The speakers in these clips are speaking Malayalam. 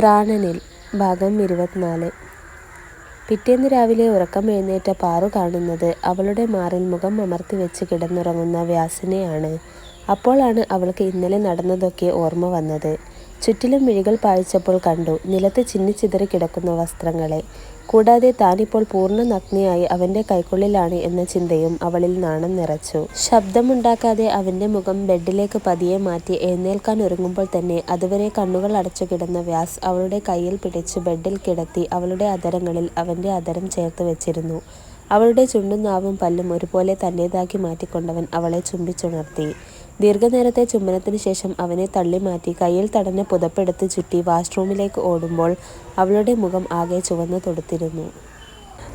പ്രാണനിൽ ഭാഗം ഇരുപത്തിനാല്. പിറ്റേന്ന് രാവിലെ ഉറക്കം എഴുന്നേറ്റ പാറു കാണുന്നത് അവളുടെ മാറിൽ മുഖം അമർത്തി വെച്ച് കിടന്നുറങ്ങുന്ന വ്യാസിനെയാണ്. അപ്പോഴാണ് അവൾക്ക് ഇന്നലെ നടന്നതൊക്കെ ഓർമ്മ വന്നത്. ചുറ്റിലും മിഴികൾ പായിച്ചപ്പോൾ കണ്ടു. നിലത്ത് ചിന്നിച്ചിതറി കിടക്കുന്ന വസ്ത്രങ്ങളെ. കൂടാതെ താനിപ്പോൾ പൂർണ നഗ്നിയായി അവന്റെ കൈക്കുള്ളിലാണ് എന്ന ചിന്തയും അവളിൽ നാണം നിറച്ചു. ശബ്ദമുണ്ടാക്കാതെ അവന്റെ മുഖം ബെഡിലേക്ക് പതിയെ മാറ്റി എഴുന്നേൽക്കാൻ ഒരുങ്ങുമ്പോൾ തന്നെ അതുവരെ കണ്ണുകൾ അടച്ചു കിടന്ന വ്യാസ് അവളുടെ കയ്യിൽ പിടിച്ച് ബെഡിൽ കിടത്തി അവളുടെ അതരങ്ങളിൽ അവന്റെ അതരം ചേർത്ത് വെച്ചിരുന്നു. അവളുടെ ചുണ്ടും നാവും പല്ലും ഒരുപോലെ തന്റേതാക്കി മാറ്റിക്കൊണ്ടവൻ അവളെ ചുംബിച്ചുണർത്തി. ദീർഘനേരത്തെ ചുംബനത്തിന് ശേഷം അവനെ തള്ളിമാറ്റി കയ്യിൽ തടഞ്ഞ പുതപ്പെടുത്ത് ചുറ്റി വാഷ്റൂമിലേക്ക് ഓടുമ്പോൾ അവളുടെ മുഖം ആകെ ചുവന്നു തൊടുത്തിരുന്നു.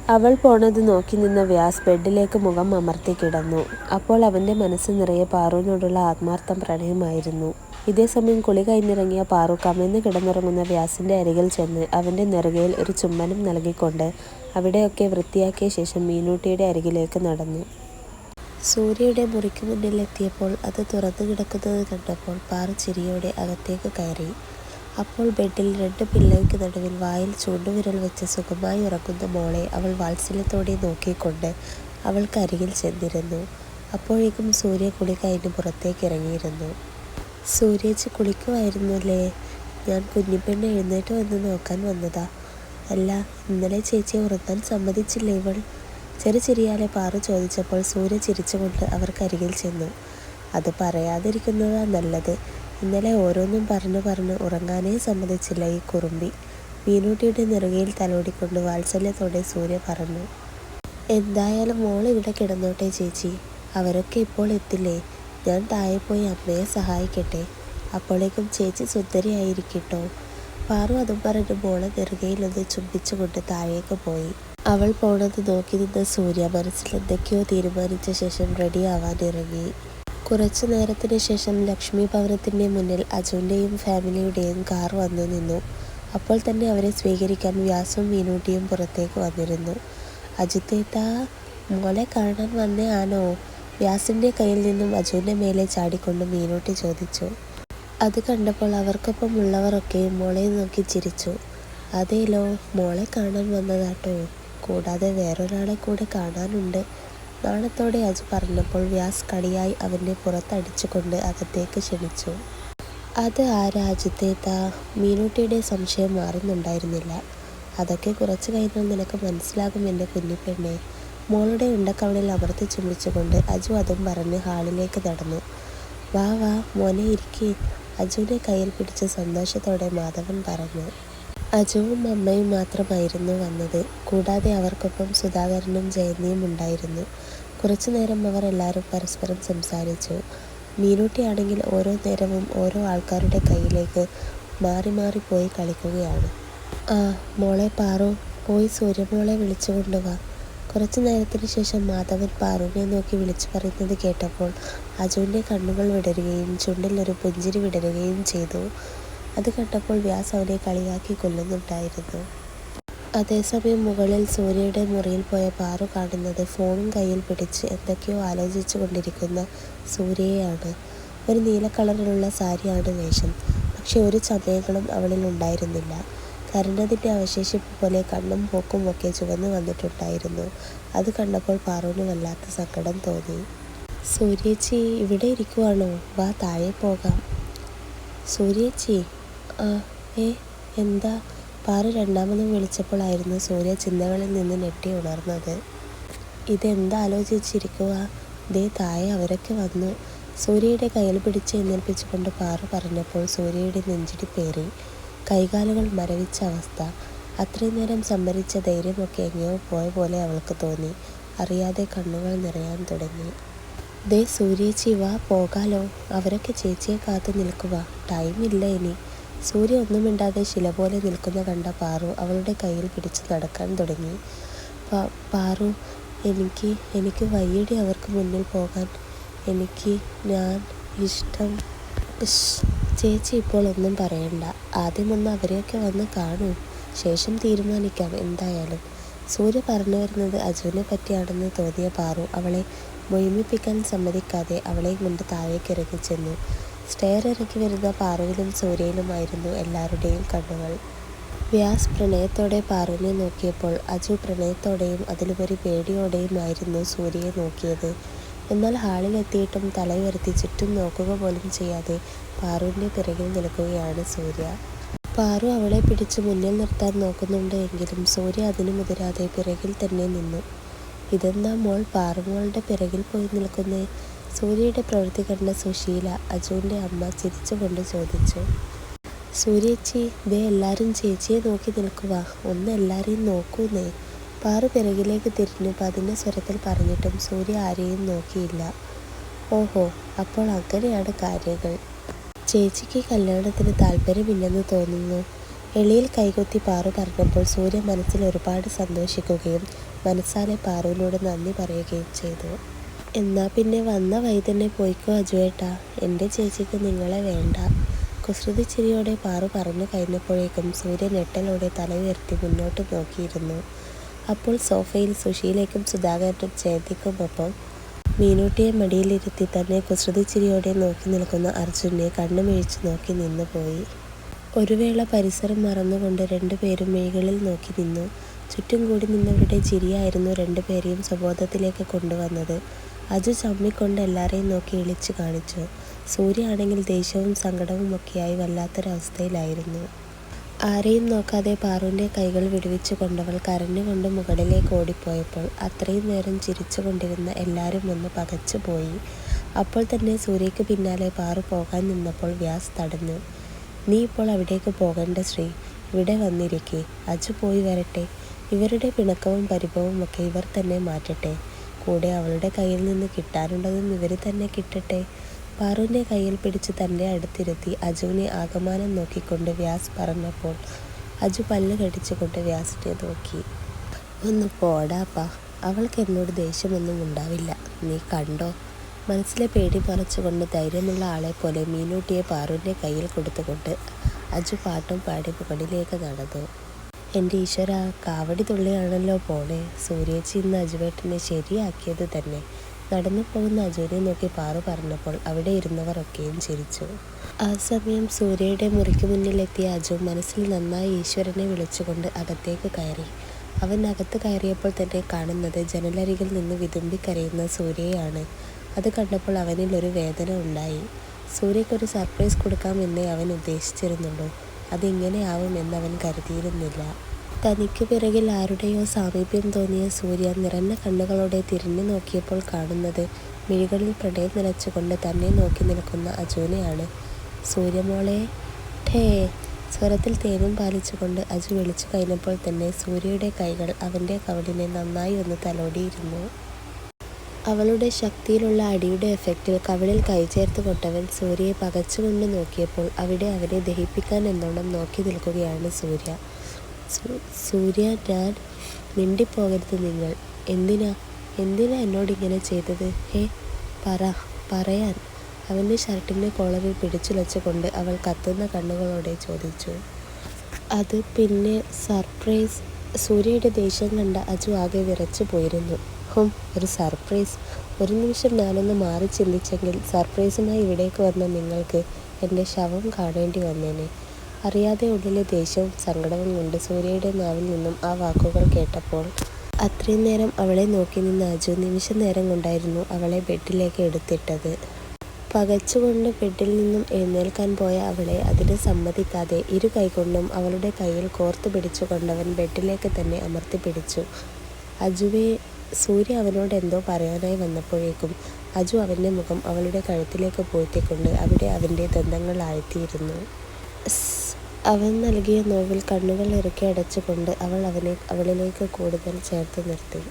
അവൾ പോണത് നോക്കി നിന്ന വ്യാസ് ബെഡിലേക്ക് മുഖം അമർത്തി കിടന്നു. അപ്പോൾ അവന്റെ മനസ്സ് നിറയെ പാറുവിനോടുള്ള ആത്മാർത്ഥം പ്രണയമായിരുന്നു. ഇതേസമയം കുളി കഴിഞ്ഞിറങ്ങിയ പാറു കമന്ന് കിടന്നുറങ്ങുന്ന വ്യാസിന്റെ അരികിൽ ചെന്ന് അവന്റെ നെറുകയിൽ ഒരു ചുംബനം നൽകിക്കൊണ്ട് അവിടെയൊക്കെ വൃത്തിയാക്കിയ ശേഷം മീനൂട്ടിയുടെ അരികിലേക്ക് നടന്നു. സൂര്യയുടെ മുറിക്ക് മുന്നിൽ എത്തിയപ്പോൾ അത് തുറന്നു കിടക്കുന്നത് കണ്ടപ്പോൾ പാറ ചിരിയോടെ അകത്തേക്ക് കയറി. അപ്പോൾ ബെഡിൽ രണ്ട് പിള്ളേർക്ക് നടുവിൽ വായിൽ ചൂണ്ടുവിരൽ വെച്ച് സുഖമായി ഉറക്കുന്ന മോളെ അവൾ വാത്സല്യത്തോടെ നോക്കിക്കൊണ്ട് അവൾക്ക് അരികിൽ ചെന്നിരുന്നു. അപ്പോഴേക്കും സൂര്യ കുളി കഴിഞ്ഞ് പുറത്തേക്ക് ഇറങ്ങിയിരുന്നു. സൂര്യച്ച് കുളിക്കുമായിരുന്നല്ലേ? ഞാൻ കുഞ്ഞിപ്പെണ്ണ് എഴുന്നേറ്റ് വന്ന് നോക്കാൻ വന്നതാ. അല്ല ഇന്നലെ ചേച്ചി ഉറക്കാൻ സമ്മതിച്ചില്ലേ ഇവൾ? ചെറു ചിരിയാലെ പാറു ചോദിച്ചപ്പോൾ സൂര്യ ചിരിച്ചുകൊണ്ട് അവർക്കരികിൽ ചെന്നു. അത് പറയാതിരിക്കുന്നതാ നല്ലത്. ഇന്നലെ ഓരോന്നും പറഞ്ഞു പറഞ്ഞ് ഉറങ്ങാനേ സമ്മതിച്ചില്ല ഈ കുറുമ്പി. മീനൂട്ടിയുടെ നെറുകയിൽ തലോടിക്കൊണ്ട് വാത്സല്യത്തോടെ സൂര്യ പറഞ്ഞു എന്തായാലും മോൾ ഇവിടെ കിടന്നോട്ടെ ചേച്ചി. അവരൊക്കെ ഇപ്പോൾ എത്തില്ലേ? ഞാൻ താഴെ പോയി അമ്മയെ സഹായിക്കട്ടെ. അപ്പോഴേക്കും ചേച്ചി സുന്ദരിയായിരിക്കട്ടോ. പാറു അതും പറഞ്ഞ് മോളെ നെറുകയിലൊന്ന് ചുംബിച്ചുകൊണ്ട് താഴേക്ക് പോയി. അവൾ പോണത് നോക്കി നിന്ന സൂര്യ മനസ്സിൽ എന്തൊക്കെയോ തീരുമാനിച്ച ശേഷം റെഡിയാവാൻ ഇറങ്ങി. കുറച്ചു നേരത്തിന് ശേഷം ലക്ഷ്മി ഭവനത്തിന്റെ മുന്നിൽ അജുവിന്റെയും ഫാമിലിയുടെയും കാർ വന്നു നിന്നു. അപ്പോൾ തന്നെ അവരെ സ്വീകരിക്കാൻ വ്യാസും മീനൂട്ടിയും പുറത്തേക്ക് വന്നിരുന്നു. അജിത്തേത്ത മോളെ കാണാൻ വന്നേ ആണോ വ്യാസിന്റെ കയ്യിൽ നിന്നും അജുവിന്റെ മേലെ ചാടിക്കൊണ്ട് മീനൂട്ടി ചോദിച്ചു. അത് കണ്ടപ്പോൾ അവർക്കൊപ്പം ഉള്ളവരൊക്കെ മോളെ നോക്കി ചിരിച്ചു. അതേലോ മോളെ കാണാൻ വന്നതാട്ടോ. കൂടാതെ വേറൊരാളെ കൂടെ കാണാനുണ്ട്. നാണത്തോടെ അജു പറഞ്ഞപ്പോൾ വ്യാസ് കടിയായി അവനെ പുറത്തടിച്ചുകൊണ്ട് അകത്തേക്ക് ക്ഷണിച്ചു. അത് ആ രാജ്യത്തേത്താ മീനൂട്ടിയുടെ സംശയം മാറുന്നുണ്ടായിരുന്നില്ല. അതൊക്കെ കുറച്ച് കഴിഞ്ഞാൽ നിനക്ക് മനസ്സിലാകും എന്റെ കുഞ്ഞിപ്പെണ്ണെ. മോളുടെ ഉണ്ടക്കവളിൽ അമർത്തി ചുംബിച്ചുകൊണ്ട് അജു അതും പറഞ്ഞ് ഹാളിലേക്ക് നടന്നു. വാ വാ മോനെ ഇരിക്കേ. അജുവിനെ കയ്യിൽ പിടിച്ച് സന്തോഷത്തോടെ മാധവൻ പറഞ്ഞു. അജുവും അമ്മയും മാത്രമായിരുന്നു വന്നത്. കൂടാതെ അവർക്കൊപ്പം സുധാകരനും ജയന്തിയും ഉണ്ടായിരുന്നു. കുറച്ചു നേരം അവർ എല്ലാവരും പരസ്പരം സംസാരിച്ചു. മീനൂട്ടിയാണെങ്കിൽ ഓരോ നേരവും ഓരോ ആൾക്കാരുടെ കയ്യിലേക്ക് മാറി മാറി പോയി കളിക്കുകയാണ്. ആ മോളെ പാറു പോയി സൂര്യമോളെ വിളിച്ചു കൊണ്ടുവാ കുറച്ചു നേരത്തിന് ശേഷം മാധവൻ പാറുവിനെ നോക്കി വിളിച്ചു പറയുന്നത് കേട്ടപ്പോൾ അജുവിന്റെ കണ്ണുകൾ വിടരുകയും ചുണ്ടിൽ ഒരു പുഞ്ചിരി വിടരുകയും ചെയ്തു. അത് കണ്ടപ്പോൾ വ്യാസ് അവനെ കളിയാക്കി കൊല്ലുന്നുണ്ടായിരുന്നു. അതേസമയം മുകളിൽ സൂര്യയുടെ മുറിയിൽ പോയ പാറു കാണുന്നത് ഫോണും കയ്യിൽ പിടിച്ച് എന്തൊക്കെയോ ആലോചിച്ചു കൊണ്ടിരിക്കുന്ന സൂര്യയാണ് ഒരു നീല കളറിലുള്ള സാരിയാണ് വേഷം. പക്ഷെ ഒരു ചമയങ്ങളും അവളിൽ ഉണ്ടായിരുന്നില്ല. കരണ്ടതിന്റെ അവശേഷിപ്പ് പോലെ കണ്ണും പോക്കും ഒക്കെ ചുവന്നു വന്നിട്ടുണ്ടായിരുന്നു. അത് കണ്ടപ്പോൾ പാറുവിന് വല്ലാത്ത സങ്കടം തോന്നി. സൂര്യച്ചി ഇവിടെ ഇരിക്കുവാണോ? വാ താഴെ പോകാം. സൂര്യേച്ചി ഏ എന്താ? പാറു രണ്ടാമതും വിളിച്ചപ്പോഴായിരുന്നു സൂര്യ ചിന്തകളിൽ നിന്ന് ഞെട്ടി ഉണർന്നത്. ഇതെന്താ ആലോചിച്ചിരിക്കുക ദേ താഴെ അവരൊക്കെ വന്നു. സൂര്യയുടെ കയ്യിൽ പിടിച്ച് എഴുന്നേൽപ്പിച്ചുകൊണ്ട് പാറു പറഞ്ഞപ്പോൾ സൂര്യയുടെ നെഞ്ചിടി പേറി. കൈകാലുകൾ മരവിച്ച അവസ്ഥ. അത്രയും നേരം സംഭരിച്ച ധൈര്യമൊക്കെ എങ്ങനെയോ പോയ പോലെ അവൾക്ക് തോന്നി. അറിയാതെ കണ്ണുകൾ നിറയാൻ തുടങ്ങി. ദേ സൂര്യേച്ചി വാ പോകാലോ. അവരൊക്കെ ചേച്ചിയെ കാത്തു നിൽക്കുക ടൈമില്ല ഇനി. സൂര്യ ഒന്നും ശില പോലെ നിൽക്കുന്ന കണ്ട പാറു അവളുടെ കയ്യിൽ പിടിച്ച് നടക്കാൻ തുടങ്ങി. പാറു എനിക്ക് എനിക്ക് വയ്യടി അവർക്ക് മുന്നിൽ പോകാൻ. എനിക്ക് ഞാൻ ഇഷ്ടം ചേച്ചി ഇപ്പോൾ ഒന്നും പറയണ്ട. ആദ്യമൊന്ന് അവരെയൊക്കെ വന്ന് കാണൂ. ശേഷം തീരുമാനിക്കാം എന്തായാലും സൂര്യ പറഞ്ഞു വരുന്നത് അജുവിനെ പറ്റിയാണെന്ന് തോന്നിയ പാറു അവളെ മൊയ്മിപ്പിക്കാൻ സമ്മതിക്കാതെ അവളെയും കൊണ്ട് താഴേക്കിറങ്ങി ചെന്നു. സ്റ്റെയർ ഇറക്കി വരുന്ന പാറുവിലും സൂര്യയിലുമായിരുന്നു എല്ലാവരുടെയും കണ്ണുകൾ. വ്യാസ് പ്രണയത്തോടെ പാറുവിനെ നോക്കിയപ്പോൾ അജു പ്രണയത്തോടെയും അതിലുപരി പേടിയോടെയുമായിരുന്നു സൂര്യയെ നോക്കിയത്. എന്നാൽ ഹാളിലെത്തിയിട്ടും തലയുയർത്തി ചുറ്റും നോക്കുക പോലും ചെയ്യാതെ പാറുവിന്റെ പിറകിൽ നിൽക്കുകയാണ് സൂര്യ. പാറു അവളെ പിടിച്ച് മുന്നിൽ നിർത്താൻ നോക്കുന്നുണ്ട് എങ്കിലും സൂര്യ അതിനു മുതിരാതെ പിറകിൽ തന്നെ നിന്നു. ഇതെന്താ മോൾ പാറുമോളുടെ പിറകിൽ പോയി നിൽക്കുന്നേ? സൂര്യയുടെ പ്രവൃത്തി കണ്ട സുശീല അജുവിന്റെ അമ്മ ചിരിച്ചുകൊണ്ട് ചോദിച്ചു സൂര്യച്ചി ദേ എല്ലാവരും ചേച്ചിയെ നോക്കി നിൽക്കുക ഒന്ന് എല്ലാവരെയും നോക്കൂന്നേ. പാറു പിറകിലേക്ക് തിരിഞ്ഞു പതിന്റെ സ്വരത്തിൽ പറഞ്ഞിട്ടും സൂര്യ ആരെയും നോക്കിയില്ല. ഓഹോ അപ്പോൾ അങ്ങനെയാണ് കാര്യങ്ങൾ. ചേച്ചിക്ക് കല്യാണത്തിന് താല്പര്യമില്ലെന്ന് തോന്നുന്നു. എളിയിൽ കൈകൊത്തി പാറു പറഞ്ഞപ്പോൾ സൂര്യ മനസ്സിൽ ഒരുപാട് സന്തോഷിക്കുകയും മനസ്സാലെ പാറുവിനോട് നന്ദി പറയുകയും ചെയ്തു. എന്നാ പിന്നെ വന്ന വഴി തന്നെ പോയിക്കോ അജുവേട്ടാ എന്റെ ചേച്ചിക്ക് നിങ്ങളെ വേണ്ട. കുസൃതി ചിരിയോടെ പാറു പറഞ്ഞു കഴിഞ്ഞപ്പോഴേക്കും സൂര്യ ഞെട്ടലോടെ തല ഉയർത്തി മുന്നോട്ട് നോക്കിയിരുന്നു. അപ്പോൾ സോഫയിൽ സുശീലേക്കും സുധാകരനും ജയന്തിക്കുമൊപ്പം മീനൂട്ടിയെ മടിയിലിരുത്തി തന്നെ കുസൃതി ചിരിയോടെ നോക്കി നിൽക്കുന്ന അർജുനെ കണ്ണുമിഴിച്ച് നോക്കി നിന്നു പോയി. ഒരു വേള പരിസരം മറന്നുകൊണ്ട് രണ്ടുപേരും മേഖലയിൽ നോക്കി നിന്നു. ചുറ്റും കൂടി നിന്നവരുടെ ചിരിയായിരുന്നു രണ്ടുപേരെയും സ്വബോധത്തിലേക്ക് കൊണ്ടുവന്നത്. അജു ചമ്മിക്കൊണ്ട് എല്ലാവരെയും നോക്കി ഇളിച്ചു കാണിച്ചു. സൂര്യയാണെങ്കിൽ ദേഷ്യവും സങ്കടവും ഒക്കെയായി വല്ലാത്തൊരവസ്ഥയിലായിരുന്നു. ആരെയും നോക്കാതെ പാറുവിന്റെ കൈകൾ വിടുവിച്ചു കൊണ്ടവൾ കരഞ്ഞുകൊണ്ട് മുകളിലേക്ക് ഓടിപ്പോയപ്പോൾ അത്രയും നേരം ചിരിച്ചു കൊണ്ടിരുന്ന എല്ലാവരും ഒന്ന് പകച്ചുപോയി അപ്പോൾ തന്നെ സൂര്യയ്ക്ക് പിന്നാലെ പാറു പോകാൻ നിന്നപ്പോൾ വ്യാസ് തടഞ്ഞു. നീ ഇപ്പോൾ അവിടേക്ക് പോകേണ്ട ശ്രീ. ഇവിടെ വന്നിരിക്കെ. അജു പോയി വരട്ടെ. ഇവരുടെ പിണക്കവും പരിഭവവും ഒക്കെ ഇവർ തന്നെ മാറ്റട്ടെ. കൂടെ അവളുടെ കയ്യിൽ നിന്ന് കിട്ടാനുള്ളതും ഇവർ തന്നെ കിട്ടട്ടെ. പാറുവിന്റെ കയ്യിൽ പിടിച്ച് തന്റെ അടുത്തിരുത്തി അജുവിനെ ആകമാനം നോക്കിക്കൊണ്ട് വ്യാസ് പറഞ്ഞപ്പോൾ അജു പല്ല് കടിച്ചുകൊണ്ട് വ്യാസിനെ നോക്കി. ഒന്ന് പോടാപ്പാ അവൾക്ക് എന്നോട് ദേഷ്യമൊന്നും ഉണ്ടാവില്ല. നീ കണ്ടോ? മനസ്സിലെ പേടി മറച്ചുകൊണ്ട് ധൈര്യമുള്ള ആളെ പോലെ മീനൂട്ടിയെ പാറുവിന്റെ കയ്യിൽ കൊടുത്തുകൊണ്ട് അജു പാട്ടും പാടി മുകളിലേക്ക് നടന്നു. എന്റെ ഈശ്വര കാവടി തുള്ളിയാണല്ലോ പോണേ. സൂര്യേച്ചി ഇന്ന് അജുവേട്ടനെ ശരിയാക്കിയത് തന്നെ. നടന്നു പോകുന്ന അജുവിനെ നോക്കി പാറു പറഞ്ഞപ്പോൾ അവിടെ ഇരുന്നവരൊക്കെയും ചിരിച്ചു. ആ സമയം സൂര്യയുടെ മുറിക്ക് മുന്നിലെത്തിയ അജു മനസ്സിൽ നന്നായി ഈശ്വരനെ വിളിച്ചുകൊണ്ട് അകത്തേക്ക് കയറി. അവൻ അകത്ത് കയറിയപ്പോൾ തന്നെ കാണുന്നത് ജനലരികിൽ നിന്ന് വിതുമ്പി കരയുന്ന സൂര്യയാണ്. അത് കണ്ടപ്പോൾ അവനിൽ ഒരു വേദന ഉണ്ടായി. സൂര്യക്കൊരു സർപ്രൈസ് കൊടുക്കാമെന്നേ അവൻ ഉദ്ദേശിച്ചിരുന്നുള്ളൂ. അതെങ്ങനെയാവുമെന്ന് എന്നവൻ കരുതിയിരുന്നില്ല. തനിക്ക് പിറകിൽ ആരുടെയോ സാമീപ്യം തോന്നിയ സൂര്യ നിറഞ്ഞ കണ്ണുകളോടെ തിരിഞ്ഞു നോക്കിയപ്പോൾ കാണുന്നത് മിഴികളിൽ പ്രണയം നിലച്ചുകൊണ്ട് തന്നെ നോക്കി നിൽക്കുന്ന അജുവിനെയാണ്. സൂര്യമോളെ ഠേ സ്വരത്തിൽ തേനും പാലിച്ചുകൊണ്ട് അജു വിളിച്ചു കഴിഞ്ഞപ്പോൾ തന്നെ സൂര്യയുടെ കൈകൾ അവന്റെ കവളിനെ നന്നായി ഒന്ന് തലോടിയിരുന്നു. അവളുടെ ശക്തിയിലുള്ള അടിയുടെ എഫക്റ്റിൽ കവിളിൽ കൈചേർത്ത് കൊണ്ടവൻ സൂര്യയെ പകച്ചുകൊണ്ട് നോക്കിയപ്പോൾ അവിടെ അവരെ ദഹിപ്പിക്കാൻ എന്നോണം നോക്കി നിൽക്കുകയാണ് സൂര്യ. സൂര്യ ഞാൻ മിണ്ടിപ്പോകരുത് നിങ്ങൾ. എന്തിനാ എന്തിനാ എന്നോട് ഇങ്ങനെ ചെയ്തത്? ഹേ പറ പറയാൻ. അവന്റെ ഷർട്ടിന്റെ കോളറിൽ പിടിച്ചുലച്ചുകൊണ്ട് അവൾ കത്തുന്ന കണ്ണുകളോടെ ചോദിച്ചു. അത് പിന്നെ സർപ്രൈസ് സൂര്യയുടെ ദേഷ്യം കണ്ട അജു ആകെ വിറച്ചു പോയിരുന്നു ഹും ഒരു സർപ്രൈസ്. ഒരു നിമിഷം ഞാനൊന്ന് മാറി ചിന്തിച്ചെങ്കിൽ സർപ്രൈസുമായി ഇവിടേക്ക് വന്ന നിങ്ങൾക്ക് എന്റെ ശവം കാണേണ്ടി വന്നേനെ. അറിയാതെ ഉള്ളിലെ ദേഷ്യവും സങ്കടവും കൊണ്ട് സൂര്യയുടെ നാവിൽ നിന്നും ആ വാക്കുകൾ കേട്ടപ്പോൾ അത്രയും നേരം അവളെ നോക്കി നിന്ന അജു നിമിഷ നേരം കൊണ്ടായിരുന്നു അവളെ ബെഡിലേക്ക് എടുത്തിട്ടത്. പകച്ചുകൊണ്ട് ബെഡിൽ നിന്നും എഴുന്നേൽക്കാൻ പോയ അവളെ അതിന് സമ്മതിക്കാതെ ഇരു കൈകൊണ്ടും അവളുടെ കയ്യിൽ കോർത്തു പിടിച്ചുകൊണ്ടവൻ ബെഡിലേക്ക് തന്നെ അമർത്തി പിടിച്ചു. അജുവെ സൂര്യ അവനോട് എന്തോ പറയാനായി വന്നപ്പോഴേക്കും അജു അവന്റെ മുഖം അവളുടെ കഴുത്തിലേക്ക് പൂഴ്ത്തിക്കൊണ്ട് അവിടെ അവന്റെ ദന്തങ്ങൾ ആഴ്ത്തിയിരുന്നു. അവൻ നൽകിയ നോവിൽ കണ്ണുകൾ ഇറുക്കി അടച്ചുകൊണ്ട് അവൾ അവനെ അവളിലേക്ക് കൂടുതൽ ചേർത്ത് നിർത്തി.